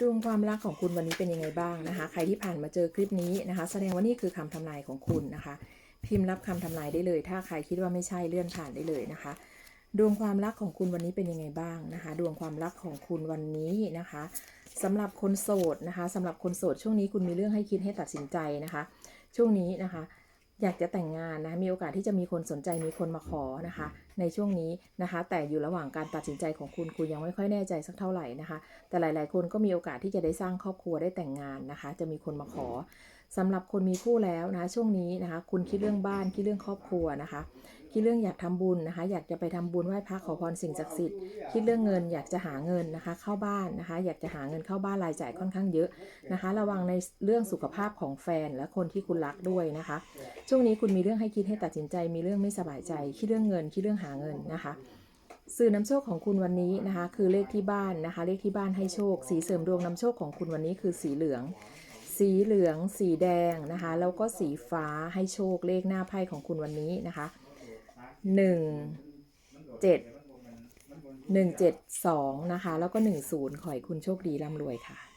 ดวงความรักของคุณวันนี้เป็นยังไงบ้างนะคะ ใครที่ผ่านมาเจอคลิปนี้นะคะ แสดงว่านี่คือคำทำนายของคุณนะคะ พิมพ์รับคำทำนายได้เลย ถ้าใครคิดว่าไม่ใช่เลื่อนผ่านได้เลยนะคะ ดวงความรักของคุณวันนี้เป็นยังไงบ้างนะคะ ดวงความรักของคุณวันนี้นะคะสำหรับคนโสดนะคะสำหรับคนโสดช่วงนี้คุณมีเรื่องให้คิดให้ตัดสินใจนะคะ ช่วงนี้นะคะ อยากจะแต่งงานนะ มีโอกาสที่จะมีคนสนใจมีคนมาขอนะคะ ในช่วงนี้นะคะ แต่อยู่ระหว่างการตัดสินใจของคุณคุณยังไม่ค่อยแน่ใจสักเท่าไหร่นะคะ แต่หลาย ๆ คนก็มีโอกาสที่จะได้สร้างครอบครัวได้แต่งงานนะคะ จะมีคนมาขอสำหรับคนมีคู่แล้วนะคะช่วงนี้นะคะคุณคิดเรื่องบ้านคิดเรื่องครอบครัวนะคะคิดเรื่องอยากทำบุญนะคะ อยากจะไปทำบุญไหว้พระขอพรสิ่งศักดิ์สิทธิ์คิดเรื่องเงินอยากจะหาเงินนะคะ เข้าบ้านนะคะ อยากจะหาเงินเข้าบ้านรายจ่ายค่อนข้างเยอะนะคะ ระวังในเรื่องสุขภาพของแฟนและคนที่คุณรักด้วยนะคะ ช่วงนี้คุณมีเรื่องให้คิดให้ตัดสินใจ มีเรื่องไม่สบายใจ คิดเรื่องเงินคิดเรื่องหาเงินนะคะสื่อนำโชคของคุณวันนี้นะคะ คือเลขที่บ้านนะคะ เลขที่บ้านให้โชค สีเสริมดวงนำโชคของคุณวันนี้คือสีเหลือง สีเหลือง สีแดงนะคะ แล้วก็สีฟ้าให้โชคเลขหน้าไพ่ของคุณวันนี้นะคะหนึ่งเจ็ดหนึ่งเจ็ดสองนะคะ แล้วก็หนึ่งศูนย์ขอให้คุณโชคดีร่ำรวยค่ะ